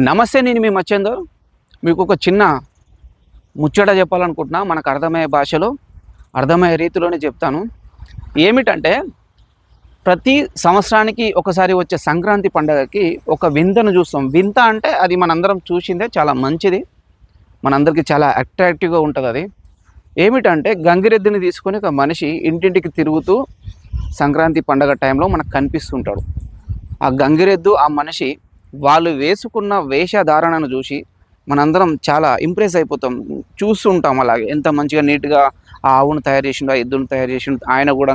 నమస్తే నేను మీ మచ్చేందర్ మీకు ఒక చిన్న ముచ్చట చెప్పాలనుకుంటున్నా. మనకు అర్థమయ్యే భాషలో అర్థమయ్యే రీతిలోనే చెప్తాను. ఏమిటంటే ప్రతి సంవత్సరానికి ఒకసారి వచ్చే సంక్రాంతి పండగకి ఒక వింతను చూస్తాం. వింత అంటే అది మనందరం చూసిందే చాలా మంచిది. మనందరికీ చాలా అట్రాక్టివ్గా ఉంటుంది అది. ఏమిటంటే గంగిరెద్దుని తీసుకొని ఒక మనిషి ఇంటింటికి తిరుగుతూ సంక్రాంతి పండగ టైంలో మనకు కనిపిస్తుంటాడు. ఆ గంగిరెద్దు ఆ మనిషి వాళ్ళు వేసుకున్న వేషధారణను చూసి మనందరం చాలా ఇంప్రెస్ అయిపోతాం చూస్తుంటాం అలాగే. ఎంత మంచిగా నీట్గా ఆ ఆవును తయారు చేసిండు ఆ ఎద్దును తయారు చేసిండు ఆయన కూడా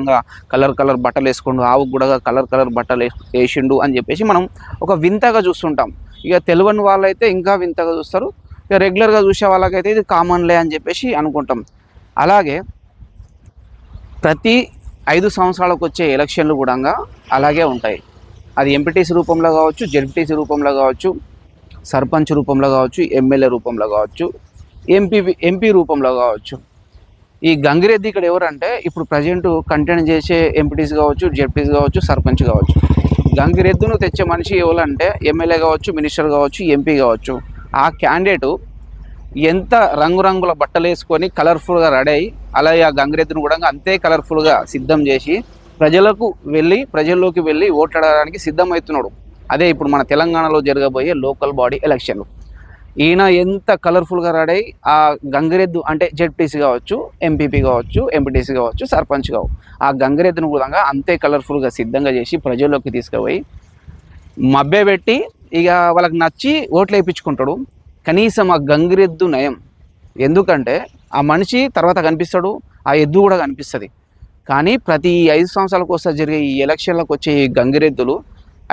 కలర్ కలర్ బట్టలు వేసుకుండు ఆవు కూడా కలర్ కలర్ బట్టలు వేసిండు అని చెప్పేసి మనం ఒక వింతగా చూస్తుంటాం. ఇక తెలియని వాళ్ళైతే ఇంకా వింతగా చూస్తారు. ఇక రెగ్యులర్గా చూసే వాళ్ళకైతే ఇది కామన్లే అని చెప్పేసి అనుకుంటాం. అలాగే ప్రతి ఐదు సంవత్సరాలకు వచ్చే ఎలక్షన్లు కూడా అలాగే ఉంటాయి. అది ఎంపీటీసీ రూపంలో కావచ్చు జెడ్పీటీసీ రూపంలో కావచ్చు సర్పంచ్ రూపంలో కావచ్చు ఎమ్మెల్యే రూపంలో కావచ్చు ఎంపీ ఎంపీ రూపంలో కావచ్చు. ఈ గంగిరెద్ది ఇక్కడ ఎవరంటే ఇప్పుడు ప్రజెంట్ కంటెంట్ చేసే ఎంపీటీసీ కావచ్చు జెడ్పీసీ కావచ్చు సర్పంచ్ కావచ్చు. గంగిరెద్దును తెచ్చే మనిషి ఎవరంటే ఎమ్మెల్యే కావచ్చు మినిస్టర్ కావచ్చు ఎంపీ కావచ్చు. ఆ క్యాండిడేటు ఎంత రంగురంగుల బట్టలు వేసుకొని కలర్ఫుల్గా రెడీ అయ్యి అలాగే ఆ గంగిరెద్దును కూడా అంతే కలర్ఫుల్గా సిద్ధం చేసి ప్రజలకు వెళ్ళి ప్రజల్లోకి వెళ్ళి ఓట్లాడడానికి సిద్ధమవుతున్నాడు. అదే ఇప్పుడు మన తెలంగాణలో జరగబోయే లోకల్ బాడీ ఎలక్షన్లు. ఈయన ఎంత కలర్ఫుల్గా రెడీ అయ్యి ఆ గంగిరెద్దు అంటే జెడ్పీసీ కావచ్చు ఎంపీపీ కావచ్చు ఎంపీటీసీ కావచ్చు సర్పంచ్ కావచ్చు ఆ గంగిరెద్దును కూడా అంతే కలర్ఫుల్గా సిద్ధంగా చేసి ప్రజల్లోకి తీసుకుపోయి మభ్యపెట్టి ఇక వాళ్ళకి నచ్చి ఓట్లు వేయించుకుంటాడు. కనీసం ఆ గంగిరెద్దు నయం. ఎందుకంటే ఆ మనిషి తర్వాత కనిపిస్తాడు ఆ ఎద్దు కూడా కనిపిస్తుంది. కానీ ప్రతి ఐదు సంవత్సరాలకు ఒకసారి జరిగే ఈ ఎలక్షన్లకు వచ్చే ఈ గంగిరెద్దులు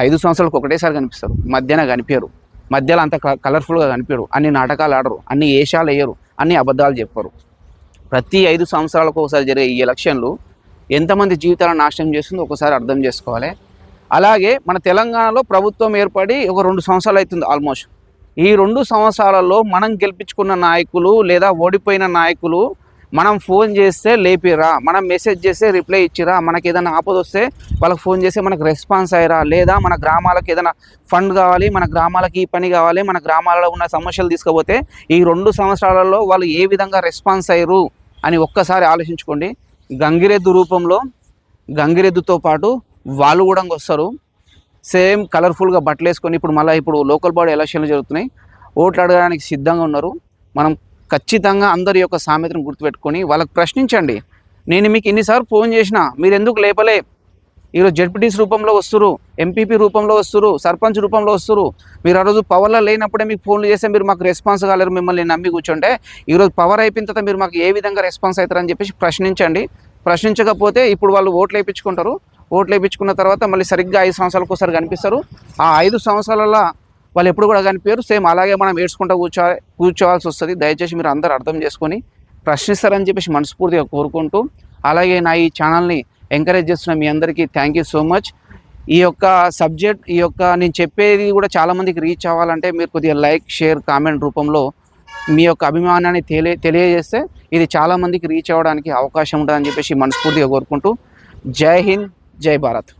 ఐదు సంవత్సరాలకు ఒకటేసారి కనిపిస్తారు. మధ్యాహ్నం కనిపించరు మధ్యలో అంత కలర్ఫుల్గా కనిపించరు అన్ని నాటకాలు ఆడరు. అన్ని ఏషాలు వేయరు. అన్ని అబద్ధాలు చెప్పరు. ప్రతి ఐదు సంవత్సరాలకు ఒకసారి జరిగే ఈ ఎలక్షన్లు ఎంతమంది జీవితాలను నాశనం చేస్తుందో ఒకసారి అర్థం చేసుకోవాలి. అలాగే మన తెలంగాణలో ప్రభుత్వం ఏర్పడి ఒక రెండు సంవత్సరాలు అవుతుంది ఆల్మోస్ట్. ఈ రెండు సంవత్సరాలలో మనం గెలిపించుకున్న నాయకులు లేదా ఓడిపోయిన నాయకులు మనం ఫోన్ చేస్తే లేపిరా మనం మెసేజ్ చేస్తే రిప్లై ఇచ్చిరా మనకి ఏదైనా ఆపద వస్తే వాళ్ళకి ఫోన్ చేస్తే మనకు రెస్పాన్స్ అయ్యారా. లేదా మన గ్రామాలకు ఏదైనా ఫండ్ కావాలి మన గ్రామాలకి ఈ పని కావాలి మన గ్రామాలలో ఉన్న సమస్యలు తీసుకుపోతే ఈ రెండు సంవత్సరాలలో వాళ్ళు ఏ విధంగా రెస్పాన్స్ అయ్యారు అని ఒక్కసారి ఆలోచించుకోండి. గంగిరెద్దు రూపంలో గంగిరెద్దుతో పాటు వాళ్ళు కూడా వస్తారు. సేమ్ కలర్ఫుల్గా బట్టలు వేసుకొని ఇప్పుడు మళ్ళీ ఇప్పుడు లోకల్ బాడీ ఎలక్షన్లు జరుగుతున్నాయి. ఓట్లు అడగడానికి సిద్ధంగా ఉన్నారు. మనం ఖచ్చితంగా అందరి యొక్క సామెతను గుర్తుపెట్టుకొని వాళ్ళకి ప్రశ్నించండి. నేను మీకు ఇన్నిసార్లు ఫోన్ చేసిన మీరు ఎందుకు లేపలే? ఈరోజు జడ్పీటీస్ రూపంలో వస్తురు ఎంపీపీ రూపంలో వస్తురు సర్పంచ్ రూపంలో వస్తురు. మీరు ఆ రోజు పవర్లో లేనప్పుడే మీకు ఫోన్లు చేస్తే మీరు మాకు రెస్పాన్స్ కాలేరు మిమ్మల్ని నమ్మి కూర్చుంటే. ఈరోజు పవర్ అయిపోయిన తర్వాత మీరు మాకు ఏ విధంగా రెస్పాన్స్ అవుతారని చెప్పేసి ప్రశ్నించండి. ప్రశ్నించకపోతే ఇప్పుడు వాళ్ళు ఓట్లు వేయించుకుంటారు. ఓట్లు వేయించుకున్న తర్వాత మళ్ళీ సరిగ్గా ఐదు సంవత్సరాలకు ఒకసారి కనిపిస్తారు. ఆ ఐదు సంవత్సరాల వాళ్ళు ఎప్పుడు కూడా కనిపించారు సేమ్ అలాగే మనం ఏడ్చుకుంటూ కూర్చో కూర్చోవాల్సి వస్తుంది. దయచేసి మీరు అందరూ అర్థం చేసుకొని ప్రశ్నిస్తారని చెప్పేసి మనస్ఫూర్తిగా కోరుకుంటూ అలాగే నా ఈ ఛానల్ని ఎంకరేజ్ చేస్తున్న మీ అందరికీ థ్యాంక్ యూ సో మచ్ ఈ యొక్క సబ్జెక్ట్ ఈ యొక్క నేను చెప్పేది కూడా చాలామందికి రీచ్ అవ్వాలంటే మీరు కొద్దిగా లైక్ షేర్ కామెంట్ రూపంలో మీ యొక్క అభిమానాన్ని తెలియ తెలియజేస్తే ఇది చాలామందికి రీచ్ అవ్వడానికి అవకాశం ఉంటుందని చెప్పేసి మనస్ఫూర్తిగా కోరుకుంటూ. జై హింద్ జై భారత్.